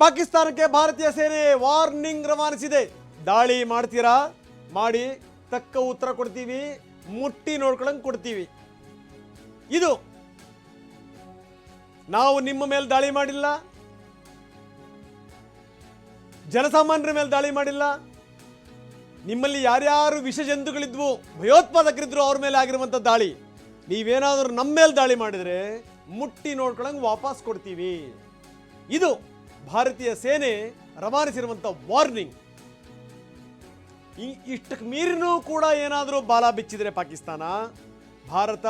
ಪಾಕಿಸ್ತಾನಕ್ಕೆ ಭಾರತೀಯ ಸೇನೆ ವಾರ್ನಿಂಗ್ ರವಾನಿಸಿದೆ. ದಾಳಿ ಮಾಡ್ತೀರಾ? ಮಾಡಿ, ತಕ್ಕ ಉತ್ತರ ಕೊಡ್ತೀವಿ, ಮುಟ್ಟಿ ನೋಡ್ಕೊಳಂಗೆ ಕೊಡ್ತೀವಿ. ಇದು, ನಾವು ನಿಮ್ಮ ಮೇಲೆ ದಾಳಿ ಮಾಡಿಲ್ಲ. ಜನಸಾಮಾನ್ಯರ ಮೇಲೆ ದಾಳಿ ಮಾಡಿಲ್ಲ. ನಿಮ್ಮಲ್ಲಿ ಯಾರ್ಯಾರು ವಿಷ ಜಂತುಗಳಿದ್ವು, ಭಯೋತ್ಪಾದಕರಿದ್ರು ಅವ್ರ ಮೇಲೆ ಆಗಿರುವಂಥ ದಾಳಿ. ನೀವೇನಾದರೂ ನಮ್ಮ ಮೇಲೆ ದಾಳಿ ಮಾಡಿದರೆ ಮುಟ್ಟಿ ನೋಡ್ಕೊಳಂಗೆ ವಾಪಸ್ ಕೊಡ್ತೀವಿ. ಇದು ಭಾರತೀಯ ಸೇನೆ ರವಾನಿಸಿರುವಂಥ ವಾರ್ನಿಂಗ್. ಇಷ್ಟಕ್ಕೆ ಮೀರಿನೂ ಕೂಡ ಏನಾದರೂ ಬಾಲ ಬಿಚ್ಚಿದರೆ ಪಾಕಿಸ್ತಾನ? ಭಾರತ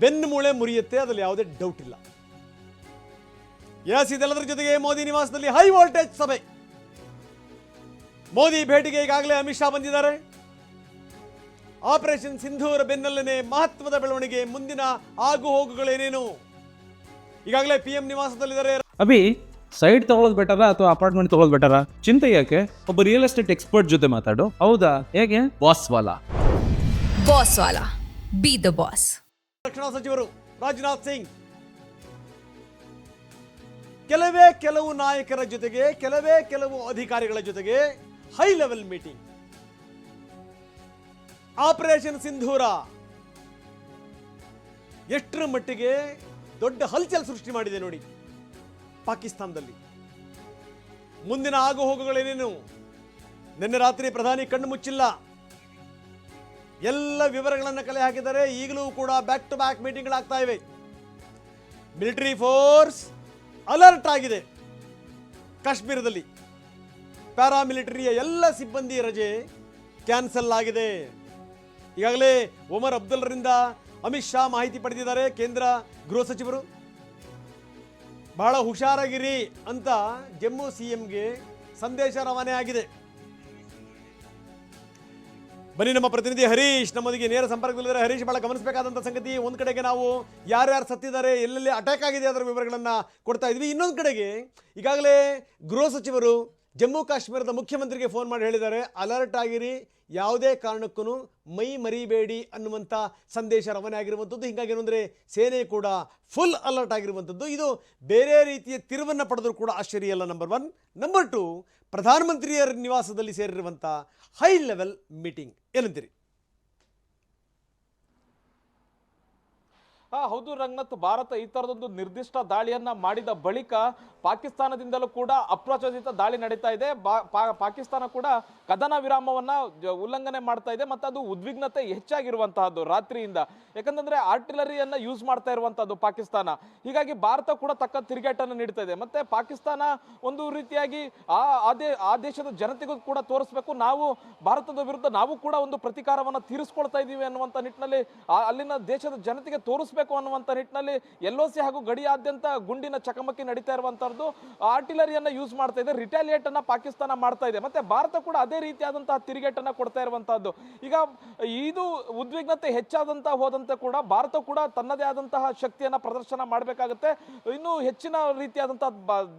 ಬೆನ್ನು ಮೂಳೆ ಮುರಿಯುತ್ತೆ, ಅದರಲ್ಲಿ ಯಾವುದೇ ಡೌಟ್ ಇಲ್ಲ. ಎಸ್ ಇದೆಲ್ಲದರ ಜೊತೆಗೆ ಮೋದಿ ನಿವಾಸದಲ್ಲಿ ಹೈ ವೋಲ್ಟೇಜ್ ಸಭೆ. ಮೋದಿ ಭೇಟಿಗೆ ಈಗಾಗಲೇ ಅಮಿತ್ ಶಾ ಬಂದಿದ್ದಾರೆ. ಆಪರೇಷನ್ ಸಿಂಧೂರ ಬೆನ್ನಲ್ಲೇ ಮಹತ್ವದ ಬೆಳವಣಿಗೆ, ಮುಂದಿನ ಆಗು ಹೋಗುಗಳೇನೇನು ಈಗಾಗಲೇ ಪಿಎಂ ನಿವಾಸದಲ್ಲಿದ್ದಾರೆ ಅಭಿ ಸೈಡ್ ತಗೊಳ್ಳೋದು ಬೆಟರ ಅಥವಾ ಅಪಾರ್ಟ್ಮೆಂಟ್ ತಗೊಳ್ಳೋದು ಬೆಟರ ಚಿಂತೆ ಯಾಕೆ? ಒಬ್ಬ ರಿಯಲ್ ಎಸ್ಟೇಟ್ ಎಕ್ಸ್ಪರ್ಟ್ ಜೊತೆ ಮಾತಾಡು. ಹೌದಾ? ಹೇಗೆ? ಬಾಸ್ ವಾಲಾ. ಬಾಸ್ ವಾಲಾ. ಬಿ ದ ಬಾಸ್ ರಕ್ಷಣಾ ಸಚಿವರು ರಾಜನಾಥ್ ಸಿಂಗ್. ಕೆಲವೇ ಕೆಲವು ನಾಯಕರ ಜೊತೆಗೆ ಕೆಲವೇ ಕೆಲವು ಅಧಿಕಾರಿಗಳ ಜೊತೆಗೆ high level meeting operation Sindoor ಎಷ್ಟರ ಮಟ್ಟಿಗೆ ದೊಡ್ಡ ಹಲ್ಚಲ್ ಸೃಷ್ಟಿ ಮಾಡಿದೆ ನೋಡಿ. ಪಾಕಿಸ್ತಾನದಲ್ಲಿ. ಮುಂದಿನ ಆಗು ಹೋಗುಗಳೇನೇನು ನಿನ್ನೆ ರಾತ್ರಿ ಪ್ರಧಾನಿ ಕಣ್ಣು ಮುಚ್ಚಿಲ್ಲ. ಎಲ್ಲ ವಿವರಗಳನ್ನು ಕಲೆ ಹಾಕಿದ್ದಾರೆ. ಈಗಲೂ ಕೂಡ ಬ್ಯಾಕ್ ಟು ಬ್ಯಾಕ್ ಮೀಟಿಂಗ್ಗಳಾಗ್ತಾ ಇವೆ. ಮಿಲಿಟರಿ ಫೋರ್ಸ್ ಅಲರ್ಟ್ ಆಗಿದೆ. ಕಾಶ್ಮೀರದಲ್ಲಿ ಪ್ಯಾರಾಮಿಲಿಟರಿಯ ಎಲ್ಲ ಸಿಬ್ಬಂದಿ ರಜೆ ಕ್ಯಾನ್ಸಲ್ ಆಗಿದೆ. ಈಗಾಗಲೇ ಒಮರ್ ಅಬ್ದುಲ್ರಿಂದ ಅಮಿತ್ ಶಾ ಮಾಹಿತಿ ಪಡೆದಿದ್ದಾರೆ ಕೇಂದ್ರ ಗೃಹ ಸಚಿವರು. ಬಹಳ ಹುಷಾರಾಗಿರಿ ಅಂತ ಜಮ್ಮು ಸಿ ಎಂಗೆ ಸಂದೇಶ ರವಾನೆ ಆಗಿದೆ. ಬನ್ನಿ ನಮ್ಮ ಪ್ರತಿನಿಧಿ ಹರೀಶ್, ನಮ್ಮೊಂದಿಗೆ ನೇರ ಸಂಪರ್ಕದಲ್ಲಿದ್ದಾರೆ. ಹರೀಶ್, ಬಹಳ ಗಮನಿಸಬೇಕಾದಂಥ ಸಂಗತಿ, ಒಂದು ಕಡೆಗೆ ನಾವು ಯಾರ್ಯಾರು ಸತ್ತಿದ್ದಾರೆ, ಎಲ್ಲೆಲ್ಲಿ ಅಟ್ಯಾಕ್ ಆಗಿದೆ ಅದರ ವಿವರಗಳನ್ನು ಕೊಡ್ತಾ ಇದ್ವಿ. ಇನ್ನೊಂದು ಕಡೆಗೆ ಈಗಾಗಲೇ ಗೃಹ ಸಚಿವರು ಜಮ್ಮು ಕಾಶ್ಮೀರದ ಮುಖ್ಯಮಂತ್ರಿಗೆ ಫೋನ್ ಮಾಡಿ ಹೇಳಿದ್ದಾರೆ, ಅಲರ್ಟ್ ಆಗಿರಿ, ಯಾವುದೇ ಕಾರಣಕ್ಕೂ ಮೈ ಮರಿಬೇಡಿ ಅನ್ನುವಂಥ ಸಂದೇಶ ರವಾನೆ ಆಗಿರುವಂಥದ್ದು. ಹೀಗಾಗಿ ಏನಂದರೆ, ಸೇನೆ ಕೂಡ ಫುಲ್ ಅಲರ್ಟ್ ಆಗಿರುವಂಥದ್ದು. ಇದು ಬೇರೆ ರೀತಿಯ ತಿರುವನ್ನು ಪಡೆದರೂ ಕೂಡ ಆಶ್ಚರ್ಯ ಅಲ್ಲ. ನಂಬರ್ ಒನ್ ನಂಬರ್ ಟು ಪ್ರಧಾನಮಂತ್ರಿಯರ ನಿವಾಸದಲ್ಲಿ ಸೇರಿರುವಂಥ ಹೈ ಲೆವೆಲ್ ಮೀಟಿಂಗ್ ಏನಂತೀರಿ? ಹೌದು ರಂಗನಾಥ್ ಭಾರತ ಈ ತರದೊಂದು ನಿರ್ದಿಷ್ಟ ದಾಳಿಯನ್ನ ಮಾಡಿದ ಬಳಿಕ ಪಾಕಿಸ್ತಾನದಿಂದಲೂ ಕೂಡ ಅಪ್ರಚೋದಿತ ದಾಳಿ ನಡೀತಾ ಇದೆ. ಪಾಕಿಸ್ತಾನ ಕೂಡ ಕದನ ವಿರಾಮವನ್ನ ಉಲ್ಲಂಘನೆ ಮಾಡ್ತಾ ಇದೆ ಮತ್ತೆ ಅದು ಉದ್ವಿಗ್ನತೆ ಹೆಚ್ಚಾಗಿರುವಂತಹದ್ದು ರಾತ್ರಿಯಿಂದ. ಯಾಕಂತಂದ್ರೆ ಆರ್ಟಿಲರಿಯನ್ನ ಯೂಸ್ ಮಾಡ್ತಾ ಇರುವಂತಹದ್ದು ಪಾಕಿಸ್ತಾನ. ಹೀಗಾಗಿ ಭಾರತ ಕೂಡ ತಕ್ಕ ತಿರುಗೇಟನ್ನು ನೀಡ್ತಾ ಇದೆ. ಮತ್ತೆ ಪಾಕಿಸ್ತಾನ ಒಂದು ರೀತಿಯಾಗಿ ಆ ಆ ದೇಶದ ಜನತೆಗೂ ಕೂಡ ತೋರಿಸ್ಬೇಕು. ನಾವು ಭಾರತದ ವಿರುದ್ಧ ನಾವು ಕೂಡ ಒಂದು ಪ್ರತಿಕಾರವನ್ನ ತೀರಿಸ್ಕೊಳ್ತಾ ಇದ್ದೀವಿ ಅನ್ನುವಂಥ ನಿಟ್ಟಿನಲ್ಲಿ ಅಲ್ಲಿನ ದೇಶದ ಜನತೆಗೆ ತೋರಿಸ್ಬೇಕು ಅನ್ನುವಂಥ ನಿಟ್ಟಿನಲ್ಲಿ ಎಲ್ ಸಿ ಹಾಗೂ ಗಡಿಯಾದ್ಯಂತ ಗುಂಡಿನ ಚಕಮಕಿ ನಡೀತಾ ಇರುವಂತಹದ್ದು ಆರ್ಟಿಲರಿಯನ್ನು ಯೂಸ್ ಮಾಡ್ತಾ ಇದೆ ರಿಟಾಲಿಯೇಟ್ ಅನ್ನ ಪಾಕಿಸ್ತಾನ ಮಾಡ್ತಾ ಇದೆ, ಮತ್ತೆ ಭಾರತ ಕೂಡ ಅದೇ ರೀತಿಯಾದಂತಹ ತಿರುಗೇಟನ್ನ ಕೊಡ್ತಾ ಇರುವಂತಹದ್ದು ಈಗ ಇದು ಉದ್ವಿಗ್ನತೆ ಹೆಚ್ಚಾದಂತಹ ಹೋದಂತೆ ಕೂಡ ಭಾರತ ಕೂಡ ತನ್ನದೇ ಆದಂತಹ ಶಕ್ತಿಯನ್ನ ಪ್ರದರ್ಶನ ಮಾಡಬೇಕಾಗುತ್ತೆ. ಇನ್ನು ಹೆಚ್ಚಿನ ರೀತಿಯಾದಂತಹ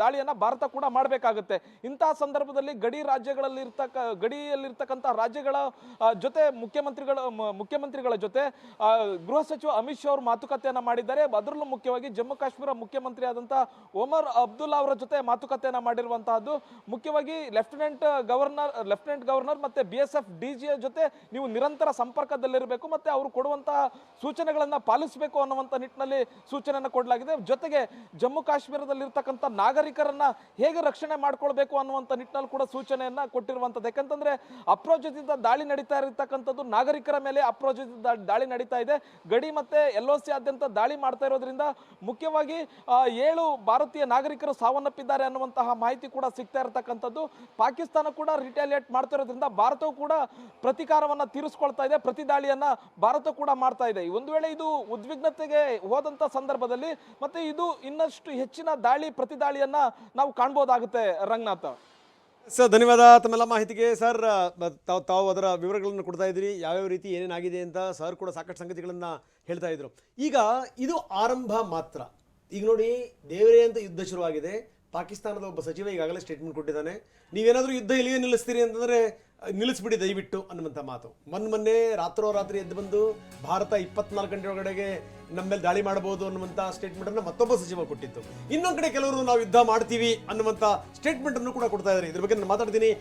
ದಾಳಿಯನ್ನ ಭಾರತ ಕೂಡ ಮಾಡಬೇಕಾಗುತ್ತೆ. ಇಂತಹ ಸಂದರ್ಭದಲ್ಲಿ ಗಡಿ ರಾಜ್ಯಗಳಲ್ಲಿ ಇರ್ತಕ್ಕ ಗಡಿಯಲ್ಲಿರ್ತಕ್ಕಂಥ ರಾಜ್ಯಗಳ ಜೊತೆ ಮುಖ್ಯಮಂತ್ರಿಗಳ ಮುಖ್ಯಮಂತ್ರಿಗಳ ಜೊತೆ ಗೃಹ ಸಚಿವ ಅಮಿತ್ ಶಾ ಅವರು ಮಾತುಕತೆಯನ್ನ ಮಾಡಿದ್ದಾರೆ. ಅದರಲ್ಲೂ ಮುಖ್ಯವಾಗಿ ಜಮ್ಮು ಕಾಶ್ಮೀರ ಮುಖ್ಯಮಂತ್ರಿ ಆದಂತಹ ಒಮರ್ ಅಬ್ದುಲ್ಲಾ ಅವರ ಜೊತೆ ಮಾತುಕತೆಯನ್ನ ಮಾಡಿರುವಂತಹದ್ದು. ಮುಖ್ಯವಾಗಿ ಲೆಫ್ಟಿನೆಂಟ್ ಗವರ್ನರ್ ಲೆಫ್ಟಿನೆಂಟ್ ಗವರ್ನರ್ ಮತ್ತೆ ಬಿ ಎಸ್ ಎಫ್, ಡಿ ಜಿಯ ಜೊತೆ ನೀವು ನಿರಂತರ ಸಂಪರ್ಕದಲ್ಲಿರಬೇಕು ಮತ್ತೆ ಅವರು ಕೊಡುವಂತಹ ಸೂಚನೆಗಳನ್ನ ಪಾಲಿಸಬೇಕು ಅನ್ನುವಂಥ ನಿಟ್ಟಿನಲ್ಲಿ ಸೂಚನೆಯನ್ನು ಕೊಡಲಾಗಿದೆ. ಜೊತೆಗೆ ಜಮ್ಮು ಕಾಶ್ಮೀರದಲ್ಲಿರ್ತಕ್ಕಂಥ ನಾಗರಿಕರನ್ನ ಹೇಗೆ ರಕ್ಷಣೆ ಮಾಡ್ಕೊಳ್ಬೇಕು ಅನ್ನುವಂಥ ನಿಟ್ಟಿನಲ್ಲಿ ಕೂಡ ಸೂಚನೆಯನ್ನ ಕೊಟ್ಟಿರುವಂಥದ್ದು ಯಾಕಂತಂದ್ರೆ ಅಪ್ರೋಚಿತ ದಾಳಿ ನಡೀತಾ ಇರತಕ್ಕಂಥದ್ದು ನಾಗರಿಕರ ಮೇಲೆ ಅಪ್ರೋಚಿತ ದಾಳಿ ನಡೀತಾ ಇದೆ. ಗಡಿ ಮತ್ತೆ ಎಲ್ ಸಿ ಆದ್ಯಂತ ದಾಳಿ ಮಾಡ್ತಾ ಇರೋದ್ರಿಂದ ಮುಖ್ಯವಾಗಿ ಏಳು ಭಾರತೀಯ ನಾಗರಿಕರು ಸಾವನ್ನಪ್ಪಿದ್ದಾರೆ ಅನ್ನುವಂತಹ ಮಾಹಿತಿ ಕೂಡ ಸಿಗ್ತಾ ಇರತಕ್ಕಂಥದ್ದು. ಪಾಕಿಸ್ತಾನ ಕೂಡ ರಿಟಾಲಿಯೇಟ್ ಮಾಡ್ತಾ ಇರೋದ್ರಿಂದ ಭಾರತವು ಕೂಡ ಪ್ರತಿಕಾರವನ್ನ ತೀರಿಸ್ಕೊಳ್ತಾ ಇದೆ, ಪ್ರತಿ ದಾಳಿಯನ್ನ ಭಾರತ ಕೂಡ ಮಾಡ್ತಾ ಇದೆ. ಒಂದು ವೇಳೆ ಇದು ಉದ್ವಿಗ್ನತೆಗೆ ಹೋದಂತ ಸಂದರ್ಭದಲ್ಲಿ ಮತ್ತೆ ಇದು ಇನ್ನಷ್ಟು ಹೆಚ್ಚಿನ ದಾಳಿ, ಪ್ರತಿ ದಾಳಿಯನ್ನ ನಾವು ಕಾಣ್ಬೋದಾಗುತ್ತೆ, ರಂಗನಾಥ್. ಸರ್, ಧನ್ಯವಾದ. ತಮ್ಮೆಲ್ಲ ಮಾಹಿತಿಗೆ ಸರ್ ತಾವು ತಾವು ಅದರ ವಿವರಗಳನ್ನು ಕೊಡ್ತಾ ಇದ್ದೀರಿ. ಯಾವ್ಯಾವ ರೀತಿ ಏನೇನಾಗಿದೆ ಅಂತ ಸರ್ ಕೂಡ ಸಾಕಷ್ಟು ಸಂಗತಿಗಳನ್ನು ಹೇಳ್ತಾ ಇದ್ರು. ಈಗ ಇದು ಆರಂಭ ಮಾತ್ರ. ಈಗ ನೋಡಿ, ದೇವರೇ ಅಂತ ಯುದ್ಧ ಶುರುವಾಗಿದೆ. ಪಾಕಿಸ್ತಾನದ ಒಬ್ಬ ಸಚಿವ ಈಗಾಗಲೇ ಸ್ಟೇಟ್ಮೆಂಟ್ ಕೊಟ್ಟಿದ್ದಾನೆ. ನೀವೇನಾದರೂ ಯುದ್ಧ ಇಲ್ಲಿಯೇ ನಿಲ್ಲಿಸ್ತೀರಿ ಅಂತಂದರೆ ನಿಲ್ಲಿಸ್ಬಿಡಿ ದಯವಿಟ್ಟು ಅನ್ನುವಂಥ ಮಾತು. ಮೊನ್ನೆ ಮೊನ್ನೆ ರಾತ್ರೋರಾತ್ರಿ ಎದ್ದು ಬಂದು ಭಾರತ ಇಪ್ಪತ್ನಾಲ್ಕು ಗಂಟೆ ಒಳಗಡೆಗೆ ನಮ್ಮ ಮೇಲೆ ದಾಳಿ ಮಾಡಬಹುದು ಅನ್ನುವಂತ ಸ್ಟೇಟ್ಮೆಂಟ್ ಅನ್ನು ಮತ್ತೊಬ್ಬ ಸಚಿವ ಕೊಟ್ಟಿತ್ತು. ಇನ್ನೊಂದು ಕಡೆ ಕೆಲವರು ನಾವು ಯುದ್ಧ ಮಾಡ್ತೀವಿ ಅನ್ನುವಂತ ಸ್ಟೇಟ್ಮೆಂಟ್ ಅನ್ನು ಕೂಡ ಕೊಡ್ತಾ ಇದ್ದಾರೆ ಇದ್ರ ಬಗ್ಗೆ ನಾನು ಮಾತಾಡ್ತೀನಿ.